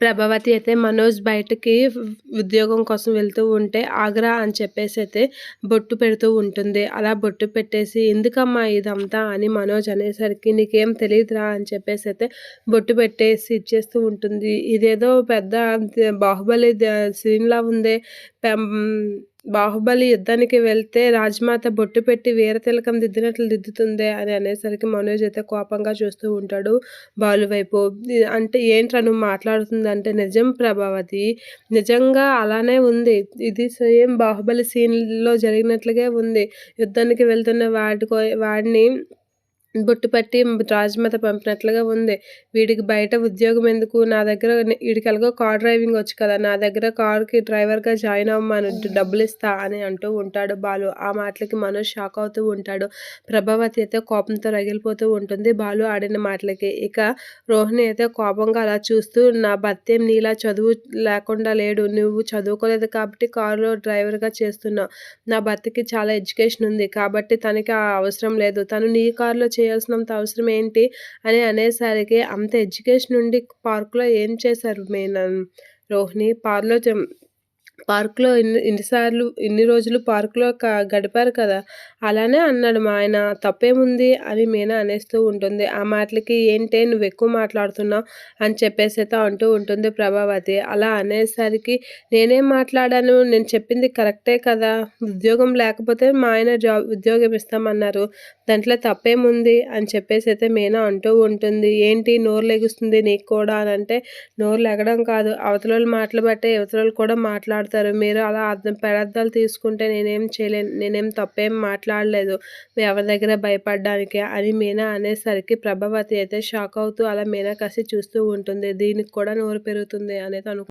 ప్రభావతి అయితే మనోజ్ బయటకి ఉద్యోగం కోసం వెళ్తూ ఉంటే ఆగ్రా అని చెప్పేసి అయితే బొట్టు పెడుతూ ఉంటుంది. అలా బొట్టు పెట్టేసి ఎందుకమ్మా ఇదంతా? అని మనోజ్ అనేసరికి నీకేం తెలియదురా అని చెప్పేసి అయితే బొట్టు పెట్టేసి ఇచ్చేస్తూ ఉంటుంది. ఇదేదో పెద్ద బాహుబలి సీన్లా ఉందే. బాహుబలి యుద్ధానికి వెళ్తే రాజమాత బొట్టు పెట్టి వీరతిలకం దిద్దినట్లు దిద్దుతుంది అని అనేసరికి మనోజ్ అయితే కోపంగా చూస్తూ ఉంటాడు బాలు వైపు. అంటే ఏంట్రా నువ్వు మాట్లాడుతుందంటే నిజం ప్రభావతి నిజంగా అలానే ఉంది. ఇది సేమ్ బాహుబలి సీన్లో జరిగినట్లుగా ఉంది. యుద్ధానికి వెళ్తున్న వాడి వాడిని బొట్టు పట్టి రాజమాత పంపినట్లుగా ఉంది. వీడికి బయట ఉద్యోగం ఎందుకు? నా దగ్గర వీడికి ఎలాగో కార్ డ్రైవింగ్ వచ్చు కదా నా దగ్గర కార్కి డ్రైవర్గా జాయిన్ అవ్వమాను డబ్బులు ఇస్తా అని అంటూ ఉంటాడు బాలు. ఆ మాటలకి మనోజ్ షాక్ అవుతూ ఉంటాడు. ప్రభావతి అయితే కోపంతో రగిలిపోతూ ఉంటుంది. బాలు ఆడిన మాటలకి ఇక రోహిణి అయితే కోపంగా అలా చూస్తూ నా భర్త ఏం నీలా చదువు లేకుండా లేడు నువ్వు చదువుకోలేదు కాబట్టి కారులో డ్రైవర్గా చేస్తున్నావు. నా భర్తకి చాలా ఎడ్యుకేషన్ ఉంది కాబట్టి తనకి ఆ అవసరం లేదు. తను నీ కారులో చేయాల్సినంత అవసరం ఏంటి అని అనేసరికి అంత ఎడ్యుకేషన్ ఉండి పార్క్లో ఏం చేశారు మెయిన్ రోహిణి? పార్లో పార్క్లో ఇన్ని ఇన్నిసార్లు ఇన్ని రోజులు పార్క్లో గడిపారు కదా. అలానే అన్నాడు మా ఆయన తప్పేముంది? అని మీనా అనేస్తూ ఉంటుంది. ఆ మాటలకి ఏంటే నువ్వు ఎక్కువ మాట్లాడుతున్నావు? అని చెప్పేసి అయితే అంటూ ఉంటుంది ప్రభావతి. అలా అనేసరికి నేనేం మాట్లాడాను? నేను చెప్పింది కరెక్టే కదా. ఉద్యోగం లేకపోతే మా ఆయన జాబ్ ఉద్యోగం ఇస్తామన్నారు. దాంట్లో తప్పేముంది? అని చెప్పేసి అయితే మీనా అంటూ ఉంటుంది. ఏంటి? నోరు లెగుస్తుంది నీకు కూడా? అని అంటే నోరు లెగడం కాదు. అవతల మాటలు బట్టే ఇవతల కూడా మాట్లాడతారు. మీరు అలా అర్థం పదార్థాలు తీసుకుంటే నేనేం చేయలేను నేనేం తప్పేం మాట్లాడలేదు. ఎవరి దగ్గర భయపడడానికి అని మీనా అనేసరికి ప్రభావతి అయితే షాక్ అవుతూ అలా మీనా కసి చూస్తూ ఉంటుంది. దీనికి కూడా నోరు పెరుగుతుంది అనేది అనుకు